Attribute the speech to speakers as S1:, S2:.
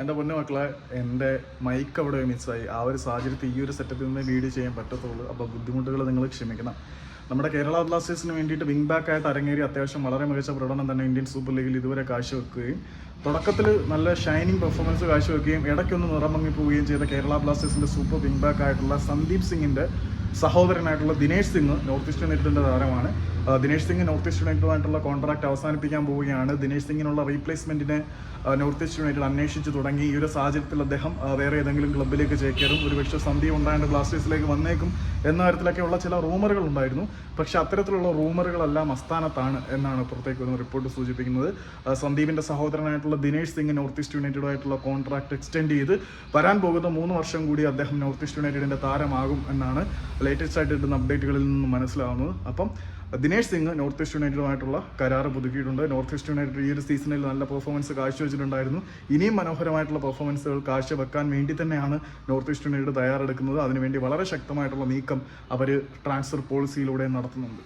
S1: എന്റെ പൊന്നു മക്കളെ എന്റെ മൈക്ക് അവിടെ മിസ്സായി ആ ഒരു സാഹചര്യത്തിൽ ഈ ഒരു സെറ്റപ്പിൽ നിന്ന് വീഡിയോ ചെയ്യാൻ പറ്റത്തുള്ളൂ. അപ്പോൾ ബുദ്ധിമുട്ടുകൾ നിങ്ങൾ ക്ഷമിക്കണം. നമ്മുടെ കേരള ബ്ലാസ്റ്റേഴ്സിന് വേണ്ടിയിട്ട് വിങ് ബാക്ക് ആയിട്ട് അരങ്ങേറി അത്യാവശ്യം വളരെ മികച്ച പ്രകടനം തന്നെ ഇന്ത്യൻ സൂപ്പർ ലീഗിൽ ഇതുവരെ കാഴ്ചവെക്കുകയും തുടക്കത്തിൽ നല്ല ഷൈനിങ് പെർഫോമൻസ് കാഴ്ചവെക്കുകയും ഇടയ്ക്കൊന്ന് നിറമങ്ങി പോവുകയും ചെയ്ത കേരള ബ്ലാസ്റ്റേഴ്സിന്റെ സൂപ്പർ വിങ് ബാക്ക് ആയിട്ടുള്ള സന്ദീപ് സിംഗിന്റെ സഹോദരനായിട്ടുള്ള ദിനേശ് സിംഗ് നോർത്ത് ഈസ്റ്റ് നേരിടേണ്ട താരമാണ്. ദിനേഷ് സിംഗ് നോർത്ത് ഈസ്റ്റ് യുണൈറ്റഡുമായിട്ടുള്ള കോൺട്രാക്ട് അവസാനിപ്പിക്കാൻ പോവുകയാണ്. ദിനേഷ് സിംഗിനുള്ള റീപ്ലേസ്മെന്റിനെ നോർത്ത് ഈസ്റ്റ് യുണൈറ്റഡ് അന്വേഷിച്ച് തുടങ്ങി. ഈ ഒരു സാഹചര്യത്തിൽ അദ്ദേഹം വേറെ ഏതെങ്കിലും ക്ലബിലേക്ക് ചേക്കേറും. ഒരുപക്ഷെ സന്ധി ഉണ്ടായിട്ട് ബ്ലാസ്റ്റേഴ്സിലേക്ക് വന്നേക്കും എന്ന തരത്തിലൊക്കെയുള്ള ചില റൂമറുകൾ ഉണ്ടായിരുന്നു. പക്ഷേ അത്തരത്തിലുള്ള റൂമറുകളെല്ലാം അസ്ഥാനത്താണ് എന്നാണ് പുറത്തേക്ക് വരുന്ന റിപ്പോർട്ട് സൂചിപ്പിക്കുന്നത്. സന്ദീപിന്റെ സഹോദരനായിട്ടുള്ള ദിനേഷ് സിംഗ് നോർത്ത് ഈസ്റ്റ് യുണൈറ്റഡുമായിട്ടുള്ള കോൺട്രാക്ട് എക്സ്റ്റെൻഡ് ചെയ്ത് വരാൻ പോകുന്ന മൂന്ന് വർഷം കൂടി അദ്ദേഹം നോർത്ത് ഈസ്റ്റ് യുണൈറ്റഡിന്റെ താരമാകും എന്നാണ് ലേറ്റസ്റ്റ് ആയിട്ട് കിട്ടുന്ന അപ്ഡേറ്റുകളിൽ നിന്നും മനസ്സിലാവുന്നത്. അപ്പം ദിനേഷ് സിംഗ് നോർത്ത് ഈസ്റ്റ് യുണൈറ്റഡുമായിട്ടുള്ള കരാറ് പുതുക്കിയിട്ടുണ്ട്. നോർത്ത് ഈസ്റ്റ് യുണൈറ്റഡ് ഈ ഒരു സീസണിൽ നല്ല പെർഫോമൻസ് കാഴ്ചവെച്ചിട്ടുണ്ടായിരുന്നു. ഇനിയും മനോഹരമായിട്ടുള്ള പെർഫോമൻസുകൾ കാഴ്ചവെക്കാൻ വേണ്ടി തന്നെയാണ് നോർത്ത് ഈസ്റ്റ് യുണൈറ്റഡ് തയ്യാറെടുക്കുന്നത്. അതിനുവേണ്ടി വളരെ ശക്തമായിട്ടുള്ള നീക്കം അവർ ട്രാൻസ്ഫർ പോളിസിയിലൂടെ നടത്തുന്നുണ്ട്.